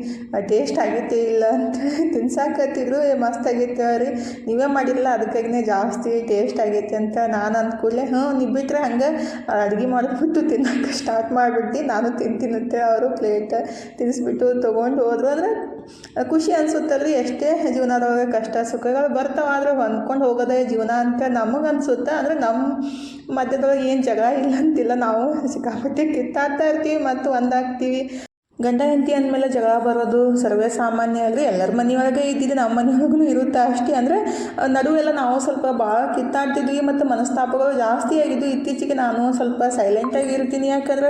ಟೇಸ್ಟ್ ಆಗೈತಿ ಇಲ್ಲ ಅಂತ ತಿನ್ಸಾಕತ್ತಿದ್ರು. ಏ ಮಸ್ತ್ ಆಗೈತೆ ರೀ ನೀವೇ ಮಾಡಿರಲ್ಲ ಅದಕ್ಕಾಗಿನೇ ಜಾಸ್ತಿ ಟೇಸ್ಟ್ ಆಗೈತಿ ಅಂತ ನಾನು ಅಂದ್ಕೂಡಲೇ ಹ್ಞೂ ನೀವು ಬಿಟ್ಟರೆ ಹಂಗೆ ಅಡುಗೆ ಮಾಡಿಬಿಟ್ಟು ತಿನ್ನೋಕೆ ಸ್ಟಾರ್ಟ್ ಮಾಡಿಬಿಟ್ಟು, ನಾನು ತಿಂತೀನಂತೆ ಅವರು ಪ್ಲೇಟ್ ತಿನ್ನಿಸ್ಬಿಟ್ಟು ತೊಗೊಂಡು ಹೋದ್ರು. ಅಂದರೆ ಖುಷಿ ಅನಿಸುತ್ತಲ್ರಿ, ಎಷ್ಟೇ ಜೀವನದೊಳಗೆ ಕಷ್ಟ ಸುಖಗಳು ಬರ್ತಾವ, ಆದರೆ ಹೊಂದ್ಕೊಂಡು ಹೋಗೋದೇ ಜೀವನ ಅಂತ ನಮಗೆ ಅನ್ಸುತ್ತೆ ಅಂದರೆ ನಮ್ಮ ಮಧ್ಯದೊಳಗೆ ಏನು ಜಗಳ ಇಲ್ಲ ಅಂತಿಲ್ಲ ನಾವು ಸಿಕ್ಕಾಪಟ್ಟೆ ಕಿತ್ತಾಡ್ತಾ ಇರ್ತೀವಿ ಮತ್ತು ಒಂದಾಗ್ತೀವಿ. ಗಂಡ ಹೆಂಡತಿ ಅಂದಮೇಲೆ ಜಗಳ ಬರೋದು ಸರ್ವೇ ಸಾಮಾನ್ಯ ಅಲ್ರಿ ಎಲ್ಲರ ಮನೆಯೊಳಗೆ ಇದ್ದಿದ್ದು ನಮ್ಮ ಮನೆಯೊಳಗೂ ಇರುತ್ತೆ ಅಷ್ಟೇ. ಅಂದರೆ ನಡುವೆಲ್ಲ ನಾವು ಸ್ವಲ್ಪ ಭಾಳ ಕಿತ್ತಾಡ್ತಿದ್ವಿ ಮತ್ತು ಮನಸ್ತಾಪಗಳು ಜಾಸ್ತಿ ಆಗಿದ್ದು ಇತ್ತೀಚೆಗೆ ನಾನು ಸ್ವಲ್ಪ ಸೈಲೆಂಟಾಗಿ ಇರ್ತೀನಿ. ಯಾಕಂದ್ರೆ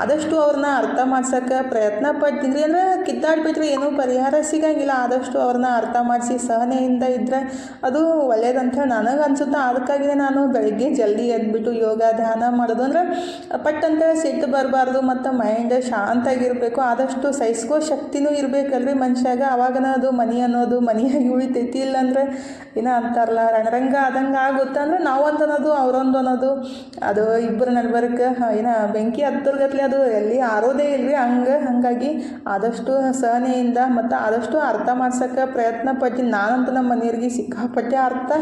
ಆದಷ್ಟು ಅವ್ರನ್ನ ಅರ್ಥ ಮಾಡ್ಸೋಕ್ಕೆ ಪ್ರಯತ್ನ ಪಡ್ತೀನಿ ರೀ ಅಂದರೆ ಕಿತ್ತಾಡ್ಬಿಟ್ರೆ ಏನೂ ಪರಿಹಾರ ಸಿಗಂಗಿಲ್ಲ. ಆದಷ್ಟು ಅವ್ರನ್ನ ಅರ್ಥ ಮಾಡಿಸಿ ಸಹನೆಯಿಂದ ಇದ್ದರೆ ಅದು ಒಳ್ಳೇದಂತ ನನಗೆ ಅನಿಸುತ್ತೆ. ಅದಕ್ಕಾಗಿಯೇ ನಾನು ಬೆಳಗ್ಗೆ ಜಲ್ದಿ ಎದ್ಬಿಟ್ಟು ಯೋಗ, ಧ್ಯಾನ ಮಾಡೋದು. ಅಂದ್ರೆ ಪಟ್ಟಂತ ಸಿಟ್ಟು ಬರಬಾರ್ದು ಮತ್ತು ಮೈಂಡ್ ಶಾಂತಾಗಿರಬೇಕು ಆದಷ್ಟು ಸಹಿಸ್ಕೋ ಶಕ್ತಿನೂ ಇರಬೇಕಲ್ರಿ ಮನುಷ್ಯಾಗ. ಅವಾಗನ ಅದು ಮನಿ ಅನ್ನೋದು ಮನಿಯಾಗಿ ಉಳಿತೈತಿ. ಇಲ್ಲಾಂದ್ರೆ ಏನೋ ಅಂತಾರಲ್ಲ, ರಣರಂಗ ಆದಂಗೆ ಆಗುತ್ತೆ ಅಂದ್ರೆ ನಾವೊಂದು ಅನ್ನೋದು ಅವರೊಂದು ಅನ್ನೋದು. ಅದು ಇಬ್ಬರ ನಡ್ಬರ್ಕ ಏನ ಬೆಂಕಿ ಹತ್ತರ್ಗತ್ಲೆ ಅದು ಎಲ್ಲಿ ಆರೋದೇ ಇಲ್ರಿ. ಹಂಗೆ, ಹಾಗಾಗಿ ಆದಷ್ಟು ಸಹನೆಯಿಂದ ಮತ್ತು ಆದಷ್ಟು ಅರ್ಥ ಮಾಡ್ಸೋಕ್ಕೆ ಪ್ರಯತ್ನ ಪಡ್ತೀನಿ ನಾನಂತೂ ನಮ್ಮ ಮನೆಯವ್ರಿಗೆ ಸಿಕ್ಕಾಪಟ್ಟೆ ಅರ್ಥ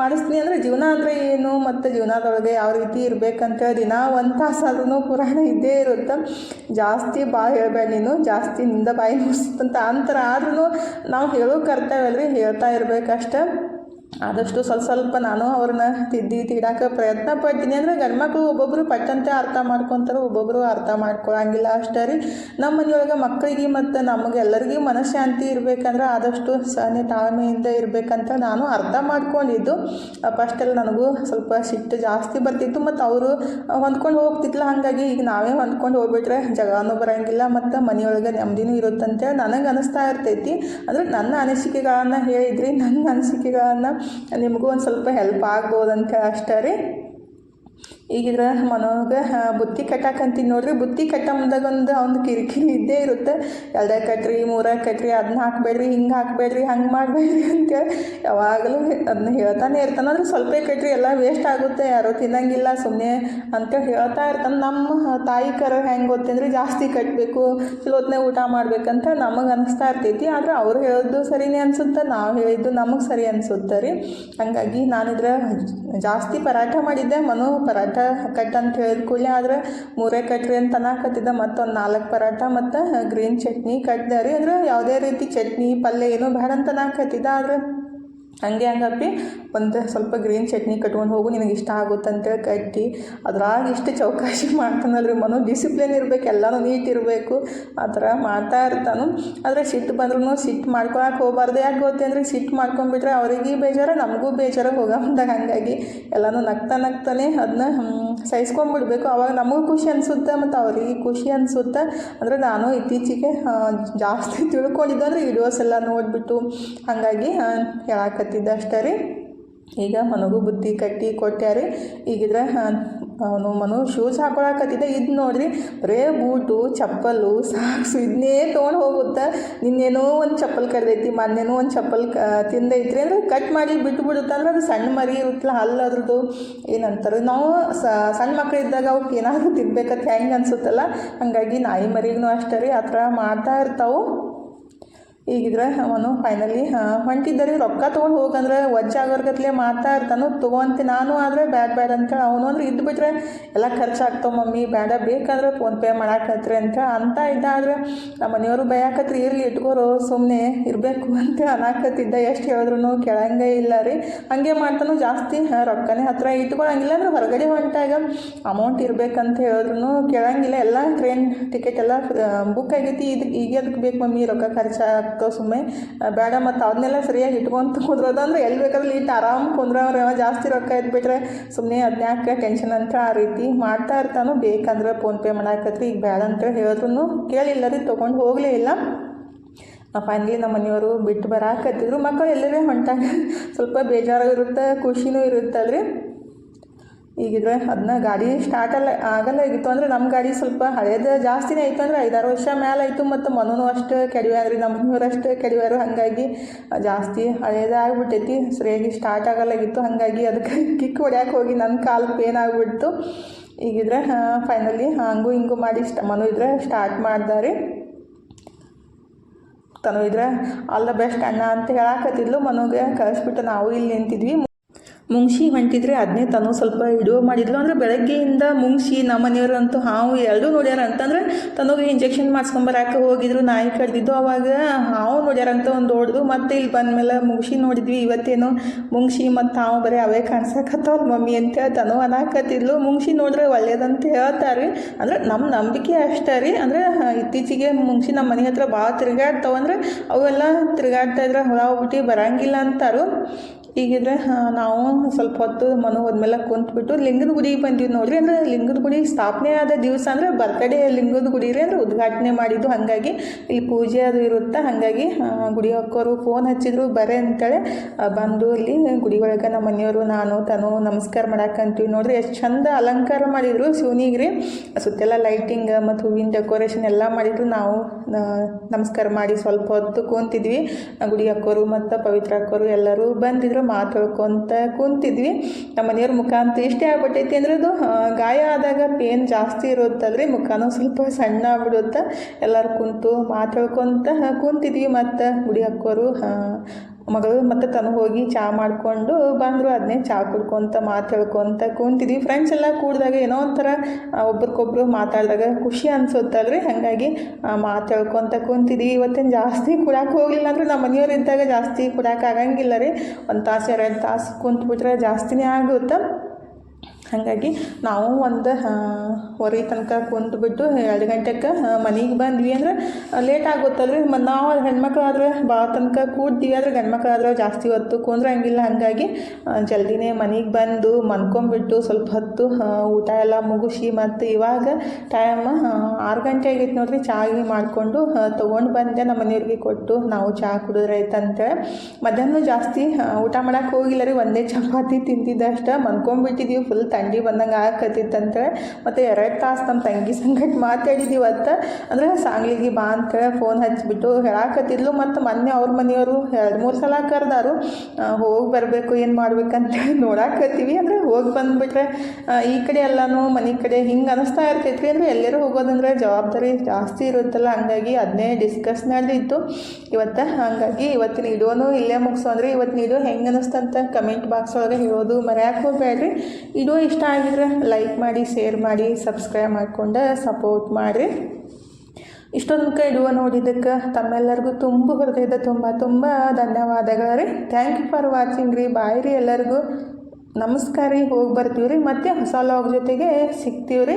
ಮಾಡಿಸ್ತೀನಿ ಅಂದರೆ ಜೀವನ ಅಂದರೆ ಏನು? ಮತ್ತು ಜೀವನದೊಳಗೆ ಯಾವ ರೀತಿ ಇರಬೇಕಂತ ದಿನ ಒಂದು ತಾಸಾದ್ರೂ ಪುರಾಣ ಇದ್ದೇ ಇರುತ್ತೆ. ಜಾಸ್ತಿ ಬಾ ನೀನು ಜಾಸ್ತಿ ನಿಂದ ಬಾಯಿ ಮುಗಿಸ್ತಂತ ಅಂತರ ಆದ್ರೂ ನಾವು ಹೇಳೋ ಕರ್ತವ್ಯ ಅಲ್ರಿ ಹೇಳ್ತಾ ಇರ್ಬೇಕಷ್ಟೆ. ಆದಷ್ಟು ಸ್ವಲ್ಪ ಸ್ವಲ್ಪ ನಾನು ಅವ್ರನ್ನ ತಿದ್ದಿ ತೀಡಾಕ ಪ್ರಯತ್ನ ಪಡ್ತೀನಿ. ಅಂದರೆ ಗಂಡ್ಮಕ್ಳು ಒಬ್ಬೊಬ್ಬರು ಪಟ್ಟಂತೆ ಅರ್ಥ ಮಾಡ್ಕೊತಾರೆ ಒಬ್ಬೊಬ್ಬರು ಅರ್ಥ ಮಾಡ್ಕೊಳಂಗಿಲ್ಲ. ಅಷ್ಟೇ ರೀ ನಮ್ಮ ಮನೆಯೊಳಗೆ ಮಕ್ಕಳಿಗೆ ಮತ್ತು ನಮಗೆ ಎಲ್ಲರಿಗೂ ಮನಃಶಾಂತಿ ಇರಬೇಕಂದ್ರೆ ಆದಷ್ಟು ಸಹನೆ ತಾಳ್ಮೆಯಿಂದ ಇರಬೇಕಂತ ನಾನು ಅರ್ಥ ಮಾಡ್ಕೊಂಡಿದ್ದು. ಫಸ್ಟಲ್ಲಿ ನನಗೂ ಸ್ವಲ್ಪ ಸಿಟ್ಟು ಜಾಸ್ತಿ ಬರ್ತಿತ್ತು. ಮತ್ತು ಅವರು ಹೊಂದ್ಕೊಂಡು ಹೋಗ್ತಿತ್ತಲ್ಲ ಹಾಗಾಗಿ ಈಗ ನಾವೇ ಹೊಂದ್ಕೊಂಡು ಹೋಗ್ಬಿಟ್ರೆ ಜಗಾನು ಬರೋಂಗಿಲ್ಲ, ಮತ್ತು ಮನೆಯೊಳಗೆ ನೆಮ್ಮದಿನೂ ಇರುತ್ತಂತೇಳಿ ನನಗೆ ಅನಿಸ್ತಾ ಇರ್ತೈತಿ. ಅಂದರೆ ನನ್ನ ಅನಿಸಿಕೆಗಳನ್ನು ಹೇಳಿದ್ರಿ, ನನ್ನ ಅನಿಸಿಕೆಗಳನ್ನು ನಿಮಗೂ ಒಂದು ಸ್ವಲ್ಪ ಹೆಲ್ಪ್ ಆಗ್ಬೋದಂತ ಅಷ್ಟೇ ರೀ. ಈಗಿದ್ರೆ ಮನೋಗ ಬುತ್ತಿ ಕಟ್ಟಾಕಂತೀನಿ ನೋಡ್ರಿ. ಬುತ್ತಿ ಕಟ್ಟ ಮುಂದಾಗೊಂದು ಅವ್ನು ಕಿರಿಕಿರಿ ಇದ್ದೇ ಇರುತ್ತೆ. ಎರಡೇ ಕಟ್ರಿ ಮೂರ ಕಟ್ರಿ ಅದನ್ನ ಹಾಕ್ಬೇಡ್ರಿ, ಹಿಂಗೆ ಹಾಕ್ಬೇಡ್ರಿ, ಹಂಗೆ ಮಾಡಬೇಡ್ರಿ ಅಂತೇಳಿ ಯಾವಾಗಲೂ ಅದನ್ನ ಹೇಳ್ತಾನೆ ಇರ್ತಾನೆ. ಅಂದ್ರೆ ಸ್ವಲ್ಪ ಕಟ್ರಿ, ಎಲ್ಲ ವೇಸ್ಟ್ ಆಗುತ್ತೆ. ಯಾರೋ ತಿನ್ನಂಗಿಲ್ಲ ಸುಮ್ಮನೆ ಅಂತ ಹೇಳ್ತಾ ಇರ್ತಾನೆ. ನಮ್ಮ ತಾಯಿ ಕರ ಹೆಂಗೆ ಗೊತ್ತಂದ್ರೆ ಜಾಸ್ತಿ ಕಟ್ಟಬೇಕು ಚಲೋತ್ನೆ ಊಟ ಮಾಡ್ಬೇಕಂತ ನಮಗೆ ಅನಿಸ್ತಾ ಇರ್ತೈತಿ. ಆದ್ರೆ ಅವ್ರು ಹೇಳೋದು ಸರಿನೇ ಅನ್ಸುತ್ತೆ, ನಾವು ಹೇಳಿದ್ದು ನಮಗೆ ಸರಿ ಅನ್ಸುತ್ತೆ ರೀ. ಹಾಗಾಗಿ ನಾನಿದ್ರೆ ಜಾಸ್ತಿ ಪರಾಠ ಮಾಡಿದ್ದೆ ಮನೋ ಪರಾಠ ಕಟ್ ಅಂತ ಹೇಳಿದ ಕೂಡಲೇ ಆದ್ರೆ ಮೂರೇ ಕಟ್ರಿ ಅಂತ ಅನ್ನಕತ್ತಿದ್ದ ಮತ್ತೊಂದು ನಾಲ್ಕು ಪರಾಟ ಮತ್ತು ಗ್ರೀನ್ ಚಟ್ನಿ ಕಟ್ಟಿದೆ ರೀ. ಅಂದ್ರೆ ಯಾವುದೇ ರೀತಿ ಚಟ್ನಿ, ಪಲ್ಯ ಏನೂ ಬೇಡ ಅಂತ ಅನ್ನಕತ್ತಿದ್ದ ಆದ್ರೆ ಹಂಗೆ ಹಂಗಪ್ಪಿ ಒಂದು ಸ್ವಲ್ಪ ಗ್ರೀನ್ ಚಟ್ನಿ ಕಟ್ಕೊಂಡು ಹೋಗು, ನಿನಗೆ ಇಷ್ಟ ಆಗುತ್ತೆ ಅಂತೇಳಿ ಕಟ್ಟಿ, ಅದ್ರಾಗ ಇಷ್ಟು ಚೌಕಾಶಿ ಮಾಡ್ತಾನಲ್ರಿ ಮನೋ ಡಿಸಿಪ್ಲಿನ್ ಇರಬೇಕು, ಎಲ್ಲನೂ ನೀಟ್ ಇರಬೇಕು, ಆ ಥರ ಮಾಡ್ತಾ ಇರ್ತಾನು. ಆದರೆ ಸಿಟ್ಟು ಬಂದ್ರೂ ಸಿಟ್ಟು ಮಾಡ್ಕೊಳಕ್ಕೆ ಹೋಗಬಾರ್ದು. ಯಾಕೆ ಗೊತ್ತೇಂದ್ರೆ ಸಿಟ್ಟು ಮಾಡ್ಕೊಂಡ್ಬಿಟ್ರೆ ಅವ್ರಿಗೆ ಬೇಜಾರ, ನಮಗೂ ಬೇಜಾರ ಹೋಗ ಮುಂದಾಗ ಹಾಗಾಗಿ ಎಲ್ಲನೂ ನಗ್ತಾ ನಗ್ತಾನೆ ಅದನ್ನ ಸಹಿಸ್ಕೊಂಡ್ಬಿಡ್ಬೇಕು ಅವಾಗ ನಮಗೂ ಖುಷಿ ಅನಿಸುತ್ತೆ ಮತ್ತು ಅವರಿಗೆ ಖುಷಿ ಅನಿಸುತ್ತೆ. ಅಂದರೆ ನಾನು ಇತ್ತೀಚೆಗೆ ಜಾಸ್ತಿ ತಿಳ್ಕೊಂಡಿದ್ದೆ ಅಂದರೆ ವಿಡಿಯೋಸ್ ಎಲ್ಲ ನೋಡಿಬಿಟ್ಟು ಹಾಗಾಗಿ ಹೇಳಾಕತ್ತಿದ್ದೆ ಅಷ್ಟೇ ರೀ ಈಗ ಮನಗೂ ಬುದ್ಧಿ ಕಟ್ಟಿ ಕೊಟ್ಟ್ಯಾರಿ ಈಗಿದ್ರೆ ಅವನು ಮನು ಶೂಸ್ ಹಾಕೊಳಕತ್ತಿದ್ದ. ಇದು ನೋಡ್ರಿ, ಬರೇ ಬೂಟು ಚಪ್ಪಲು ಸಾಕ್ಸು ಇದನ್ನೇ ತೊಗೊಂಡು ಹೋಗುತ್ತೆ. ನಿನ್ನೇನೋ ಒಂದು ಚಪ್ಪಲ್ ಕರೆದೈತಿ, ಮೊನ್ನೆನೋ ಒಂದು ಚಪ್ಪಲ್ ಕ ತಿಂದೈತ್ರಿ. ಅಂದ್ರೆ ಕಟ್ ಮಾಡಿ ಬಿಟ್ಟು ಬಿಡುತ್ತೆ ಅಂದ್ರೆ ಅದು ಸಣ್ಣ ಮರಿ ಇರುತ್ತಲ್ಲ, ಹಲ್ಲು ಅದ್ರದ್ದು ಏನಂತಾರೆ, ನಾವು ಸಣ್ಣ ಮಕ್ಕಳು ಇದ್ದಾಗ ಅವಕ್ಕೆ ಏನಾದರೂ ತಿನ್ಬೇಕಂತ ಹೆಂಗೆ ಅನಿಸುತ್ತಲ್ಲ. ಹಾಗಾಗಿ ನಾಯಿ ಮರಿಗೂ ಅಷ್ಟೇ ರೀ. ಆ ಥರ ಮಾಡ್ತಾ ಇರ್ತಾವೆ. ಈಗಿದ್ರೆ ಅವನು ಫೈನಲಿ ಹೊಂಟಿದ್ದರೆ ರೊಕ್ಕ ತೊಗೊಂಡು ಹೋಗಂದ್ರೆ ವಜ್ಜ ಆಗೋರ್ಗತ್ಲೆ ಮಾತಾ ಇರ್ತಾನು ತೊಗೊಂತಿ ನಾನು, ಆದರೆ ಬ್ಯಾಡ ಬ್ಯಾಡ ಅಂತೇಳಿ ಅವನು ಅಂದ್ರೆ ಇದ್ದು ಬಿಟ್ರೆ, ಎಲ್ಲ ಖರ್ಚಾಗ್ತಾವ ಮಮ್ಮಿ ಬೇಡ ಬೇಕಾದ್ರೆ ಫೋನ್ಪೇ ಮಾಡಾಕತ್ರಿ ಅಂತ ಅಂತ ಇದ್ದ. ಆದ್ರೆ ನಮ್ಮ ಮನೆಯವರು ಬಯಾಕತ್ರಿ, ಇರಲಿ, ಇಟ್ಕೋರು ಸುಮ್ಮನೆ ಇರಬೇಕು ಅಂತ ಅನಾಕತ್ತಿದ್ದ. ಎಷ್ಟು ಹೇಳಿದ್ರು ಕೆಳಂಗೆ ಇಲ್ಲ ರೀ. ಹಾಗೆ ಮಾಡ್ತಾನು ಜಾಸ್ತಿ ರೊಕ್ಕನೇ ಹತ್ರ ಇಟ್ಕೊಳಂಗಿಲ್ಲ ಅಂದ್ರೆ ಹೊರಗಡೆ ಹೊಂಟಾಗ ಅಮೌಂಟ್ ಇರಬೇಕಂತ ಹೇಳಿದ್ರು ಕೇಳಂಗಿಲ್ಲ. ಎಲ್ಲ ಟ್ರೈನ್ ಟಿಕೆಟ್ ಎಲ್ಲ ಬುಕ್ ಆಗೈತಿ, ಇದು, ಈಗ ಅದಕ್ಕೆ ಬೇಕು ಮಮ್ಮಿ, ರೊಕ್ಕ ಖರ್ಚಾಗ್ತಾವ ಸುಮ್ಮನೆ. ಬೇಡ, ಮತ್ತು ಅದನ್ನೆಲ್ಲ ಸರಿಯಾಗಿ ಇಟ್ಕೊಂತ ಕುಂದ್ರೋದಂದ್ರೆ ಎಲ್ಲಿ ಬೇಕಾದ್ರೆ ಇಟ್ಟು ಆರಾಮ್ ಕುಂದ್ರವ್ರೆ ಜಾಸ್ತಿ ರೊಕ್ಕ ಇದ್ಬಿಟ್ರೆ ಸುಮ್ಮನೆ ಅದನ್ಯಾಕೆ ಟೆನ್ಷನ್ ಅಂತ ಆ ರೀತಿ ಮಾಡ್ತಾ ಇರ್ತಾನು. ಬೇಕಂದ್ರೆ ಫೋನ್ಪೇ ಮಾಡಾಕತ್ರಿ. ಈಗ ಬೇಡ ಅಂತ ಹೇಳಿದ್ರು ಕೇಳಿಲ್ಲ ರೀ, ತೊಗೊಂಡು ಹೋಗಲೇ ಇಲ್ಲ. ಫೈನಲಿ ನಮ್ಮ ಮನೆಯವರು ಬಿಟ್ಟು ಬರಾಕತ್ತಿದ್ರು. ಮಕ್ಕಳು ಎಲ್ಲರೇ ಹೊಂಟಾಗ ಸ್ವಲ್ಪ ಬೇಜಾರು ಇರುತ್ತೆ ಖುಷಿನೂ ಇರುತ್ತಲ್ರಿ. ಈಗಿದ್ರೆ ಅದನ್ನ ಗಾಡಿ ಸ್ಟಾರ್ಟ್ ಅಲ್ಲ, ಆಗಲ್ಲ ಆಗಿತ್ತು ಅಂದ್ರೆ ನಮ್ಮ ಗಾಡಿ ಸ್ವಲ್ಪ ಹಳೇದು ಜಾಸ್ತಿನೇ ಆಯ್ತು ಅಂದ್ರೆ ಐದಾರು ವರ್ಷ ಮೇಲೆ ಆಯಿತು ಮತ್ತು ಮನೂ ಅಷ್ಟು ಮನೆಯವ್ರು ಅಷ್ಟು ಕೆಡವ್ಯಾರು ಹಾಗಾಗಿ ಜಾಸ್ತಿ ಹಳೇದು ಸರಿಯಾಗಿ ಸ್ಟಾರ್ಟ್ ಆಗಲ್ಲಾಗಿತ್ತು ಹಾಗಾಗಿ ಅದಕ್ಕೆ ಕಿಕ್ ಹೊಡ್ಯಾಕೆ ಹೋಗಿ ನನ್ನ ಕಾಲು ಪೇನ್ ಆಗಿಬಿಡ್ತು. ಈಗಿದ್ರೆ ಫೈನಲಿ ಹಂಗೂ ಹಿಂಗೂ ಮಾಡಿ ಸ್ಟ, ಮನು ಇದ್ರೆ ಸ್ಟಾರ್ಟ್ ಮಾಡ್ದಾರಿ. ತನು ಇದ್ರೆ ಆಲ್ ದ ಬೆಸ್ಟ್ ಅಣ್ಣ ಅಂತ ಹೇಳಾಕತ್ತಿದ್ಲು, ಮನೋಗೆ ಕಳಿಸ್ಬಿಟ್ಟು ನಾವು ಇಲ್ಲಿ ನಿಂತಿದ್ವಿ. ಮುಂಗ್ಸಿ ಹೊಂಟಿದ್ರೆ ಅದನ್ನೇ ತಾನು ಸ್ವಲ್ಪ ಇಡುವ ಮಾಡಿದ್ಲು. ಅಂದ್ರೆ ಬೆಳಗ್ಗೆಯಿಂದ ಮುಂಗ್ಸಿ ನಮ್ಮ ಮನೆಯವರಂತೂ ಹಾವು ಎರಡೂ ನೋಡ್ಯಾರ ಅಂತಂದ್ರೆ ತನಗೆ ಇಂಜೆಕ್ಷನ್ ಮಾಡಿಸ್ಕೊಂಬರಾಕ ಹೋಗಿದ್ರು, ನಾಯಿ ಕಡ್ದಿದ್ದು. ಅವಾಗ ಹಾವು ನೋಡ್ಯಾರಂತ ಒಂದು ದೊಡ್ಡದು ಮತ್ತೆ ಇಲ್ಲಿ ಬಂದಮೇಲೆ ಮುಂಗ್ಸಿ ನೋಡಿದ್ವಿ, ಇವತ್ತೇನು ಮುಂಗ್ಸಿ ಮತ್ತು ಹಾವು ಬರೀ ಅವೇ ಕಾಣಿಸಕತ್ತವ್ರ ಮಮ್ಮಿ ಅಂತ ತನು ಅನಾಕತ್ತಿದ್ಲು. ಮುಂಗ್ಸಿ ನೋಡಿದ್ರೆ ಒಳ್ಳೇದಂತ ಹೇಳ್ತಾರೆ ಅಂದ್ರೆ ನಮ್ಮ ನಂಬಿಕೆ ಅಷ್ಟೇ ರೀ. ಅಂದರೆ ಇತ್ತೀಚೆಗೆ ಮುಂಗ್ಸಿ ನಮ್ಮ ಮನೆ ಹತ್ರ ಭಾಳ ತಿರುಗಾಡ್ತಾವಂದ್ರೆ ಅವೆಲ್ಲ ತಿರುಗಾಡ್ತಾ ಇದ್ರೆ ಹುಳ ಹೋಗ್ಬಿಟ್ಟು ಬರಂಗಿಲ್ಲ ಅಂತಾರು. ಈಗಿದ್ರೆ ನಾವು ಸ್ವಲ್ಪ ಹೊತ್ತು ಮನು ಹೋದ್ಮೇಲೆ ಕುಂತ್ಬಿಟ್ಟು ಲಿಂಗದ ಗುಡಿಗೆ ಬಂದಿವಿ ನೋಡ್ರಿ. ಅಂದ್ರೆ ಲಿಂಗದ ಗುಡಿ ಸ್ಥಾಪನೆ ಆದ ದಿವಸ ಅಂದ್ರೆ ಬರ್ತಡೇ ಲಿಂಗದ ಗುಡಿ ರೀ. ಅಂದ್ರೆ ಉದ್ಘಾಟನೆ ಮಾಡಿದ್ದು. ಹಾಗಾಗಿ ಇಲ್ಲಿ ಪೂಜೆ ಅದು ಇರುತ್ತೆ, ಹಾಗಾಗಿ ಗುಡಿ ಹಾಕೋರು ಫೋನ್ ಹಚ್ಚಿದ್ರು ಬರೆ ಅಂತೇಳಿ ಬಂದು ಇಲ್ಲಿ ಗುಡಿ ಒಳಗೆ ನಮ್ಮ ಮನೆಯವರು, ನಾನು, ತನು ನಮಸ್ಕಾರ ಮಾಡಾಕಂತೀವಿ ನೋಡ್ರಿ. ಎಷ್ಟು ಚಂದ ಅಲಂಕಾರ ಮಾಡಿದ್ರು ಶಿವನಿಗೆ ರೀ. ಸುತ್ತೆಲ್ಲ ಲೈಟಿಂಗ್ ಮತ್ತು ಹೂವಿನ ಡೆಕೋರೇಷನ್ ಎಲ್ಲ ಮಾಡಿದ್ರು. ನಾವು ನಮಸ್ಕಾರ ಮಾಡಿ ಸ್ವಲ್ಪ ಹೊತ್ತು ಕೂತಿದ್ವಿ. ಗುಡಿ ಹಾಕೋರು ಮತ್ತು ಪವಿತ್ರ ಹಾಕೋರು ಎಲ್ಲರೂ ಬಂದಿದ್ರು. ಮಾತಾಡ್ಕೊಂತ ಕುಂತಿದ್ವಿ. ನಮ್ಮ ಮನೆಯವ್ರ ಮುಖ ಅಂತ ಇಷ್ಟೇ ಆಗ್ಬಿಟ್ಟೈತಿ ಅಂದ್ರೆ ಅದು ಗಾಯ ಆದಾಗ ಪೇನ್ ಜಾಸ್ತಿ ಇರುತ್ತಲ್ರಿ, ಮುಖನೂ ಸ್ವಲ್ಪ ಸಣ್ಣ ಆಗ್ಬಿಡುತ್ತೆ. ಎಲ್ಲರೂ ಕುಂತು ಮಾತಾಡ್ಕೊಂತ ಕುಂತಿದ್ವಿ ಮತ್ತು ಗುಡಿ ಹಾಕೋರು ಮಗಳು ಮತ್ತು ತನಗೆ ಹೋಗಿ ಚಹಾ ಮಾಡಿಕೊಂಡು ಬಂದರು ಅದನ್ನೇ ಚಹಾ ಕುಡ್ಕೊಂತ ಮಾತಾಡ್ಕೊಂತ ಕೂತಿದ್ವಿ. ಫ್ರೆಂಡ್ಸ್ ಎಲ್ಲ ಕೂಡಿದಾಗ ಏನೋ ಒಂಥರ ಒಬ್ರಿಗೊಬ್ರು ಮಾತಾಡಿದಾಗ ಖುಷಿ ಅನ್ಸುತ್ತಲ್ರಿ? ಹಾಗಾಗಿ ಮಾತು ಮಾತಾಡ್ಕೊಂತ ಕೂತಿದ್ವಿ. ಇವತ್ತೇನು ಜಾಸ್ತಿ ಕುಡಾಕೆ ಹೋಗಲಿಲ್ಲ ಅಂದ್ರೆ ನಮ್ಮ ಮನೆಯವ್ರು ಇದ್ದಾಗ ಜಾಸ್ತಿ ಕುಡಕ್ಕೆ ಆಗಂಗಿಲ್ಲ ರೀ. ಒಂದು ತಾಸು, ಎರಡು ತಾಸು ಕುಂತ್ಬಿಟ್ರೆ ಜಾಸ್ತಿನೇ ಆಗುತ್ತೆ? ಹಾಗಾಗಿ ನಾವು ಒಂದು ಹೊರಗೆ ತನಕ ಕುಂತ್ಬಿಟ್ಟು ಎರಡು ಗಂಟೆಗೆ ಮನೆಗೆ ಬಂದ್ವಿ ಅಂದ್ರೆ ಲೇಟ್ ಆಗುತ್ತಲ್ರಿ. ಮತ್ತು ನಾವು ಹೆಣ್ಮಕ್ಳು ಆದ್ರೆ ಭಾಳ ತನಕ ಕೂಡ್ತೀವಿ, ಆದರೆ ಗಂಡ್ಮಕ್ಳು ಆದ್ರೆ ಜಾಸ್ತಿ ಹೊತ್ತು ಕುಂದ್ರಂಗಿಲ್ಲ. ಹಾಗಾಗಿ ಜಲ್ದಿನೇ ಮನೆಗೆ ಬಂದು ಮನ್ಕೊಂಬಿಟ್ಟು ಸ್ವಲ್ಪ ಹೊತ್ತು ಊಟ ಎಲ್ಲ ಮುಗಿಸಿ ಮತ್ತು ಇವಾಗ ಟೈಮ್ ಆರು ಗಂಟೆ ಆಗೈತೆ ನೋಡ್ರಿ ಚಹಾಗಿ ಮಾಡಿಕೊಂಡು ತೊಗೊಂಡು ಬಂದೆ ನಮ್ಮ ಮನೆಯವ್ರಿಗೆ ಕೊಟ್ಟು, ನಾವು ಚಹಾ ಅಂತೇಳಿ ಮಧ್ಯಾಹ್ನ ಜಾಸ್ತಿ ಊಟ ಮಾಡೋಕ್ಕೆ ಹೋಗಿಲ್ಲ ರೀ, ಒಂದೇ ಚಪಾತಿ ತಿಂತಿದ್ದಷ್ಟ ಮನ್ಕೊಂಬಿಟ್ಟಿದ್ದೀವಿ ಫುಲ್ ಥಂಡಿ ಬಂದಂಗೆ ಆಗಕತ್ತಿತ್ತಂತೇಳಿ ಮತ್ತು ಎರಡು ತಾಸು ನಮ್ಮ ತಂಗಿ ಸಂಗಟ ಮಾತಾಡಿದ್ದೀವಿ ಅತ್ತ. ಅಂದರೆ ಸಾಂಗ್ಲಿಗೆ ಬಾ ಅಂತೇಳಿ ಫೋನ್ ಹಚ್ಚಿಬಿಟ್ಟು ಹೇಳಾಕತ್ತಿದ್ಲು. ಮತ್ತು ಮೊನ್ನೆ ಅವ್ರ ಮನೆಯವರು ಎರಡು ಮೂರು ಸಲ ಕರೆದಾರು. ಹೋಗಿ ಬರಬೇಕು, ಏನು ಮಾಡ್ಬೇಕಂತೇಳಿ ನೋಡಾಕತ್ತೀವಿ. ಅಂದರೆ ಹೋಗಿ ಬಂದುಬಿಟ್ರೆ ಈ ಕಡೆ ಎಲ್ಲನೂ ಮನೆ ಕಡೆ ಹಿಂಗೆ ಅನಿಸ್ತಾ ಇರ್ತೈತ್ರಿ. ಅಂದರೆ ಎಲ್ಲರೂ ಹೋಗೋದಂದ್ರೆ ಜವಾಬ್ದಾರಿ ಜಾಸ್ತಿ ಇರುತ್ತಲ್ಲ. ಹಂಗಾಗಿ ಅದನ್ನೇ ಡಿಸ್ಕಸ್ ನಡೆದಿತ್ತು. ಇವತ್ತು ಹಾಗಾಗಿ ಇವತ್ತಿನ ಇಡೋನು ಇಲ್ಲೇ ಮುಗಿಸೋ. ಅಂದರೆ ಇವತ್ತಿನ ಇಡೋ ಹೆಂಗೆ ಅನಿಸ್ತಂತ ಕಮೆಂಟ್ ಬಾಕ್ಸ್ ಒಳಗೆ ಹೇಳೋದು ಮರೆಯಕ್ಕೆ ಹೋಗ್ಬೇಡ್ರಿ. ವಿಡಿಯೋ ಇಷ್ಟ ಆಗಿದ್ರೆ ಲೈಕ್ ಮಾಡಿ ಶೇರ್ ಮಾಡಿ ಸಬ್ಸ್ಕ್ರೈಬ್ ಮಾಡಿಕೊಂಡು ಸಪೋರ್ಟ್ ಮಾಡಿರಿ. ಇಷ್ಟೊಂದು ಕೈ ಇಡುವ ನೋಡಿದ್ದಕ್ಕೆ ತಮ್ಮೆಲ್ಲರಿಗೂ ತುಂಬ ಹೃದಯದ ತುಂಬ ತುಂಬ ಧನ್ಯವಾದಗಳು ರೀ ಥ್ಯಾಂಕ್ ಯು ಫಾರ್ ವಾಚಿಂಗ್ ರೀ. ಬಾಯ್ ರೀ ಎಲ್ಲರಿಗೂ. ನಮಸ್ಕಾರ ರೀ. ಹೋಗಿ ಬರ್ತೀವಿ ರೀ ಮತ್ತೆ ಹೊಸ ಲಾಗ್ ಜೊತೆಗೆ ಸಿಗ್ತೀವಿ ರೀ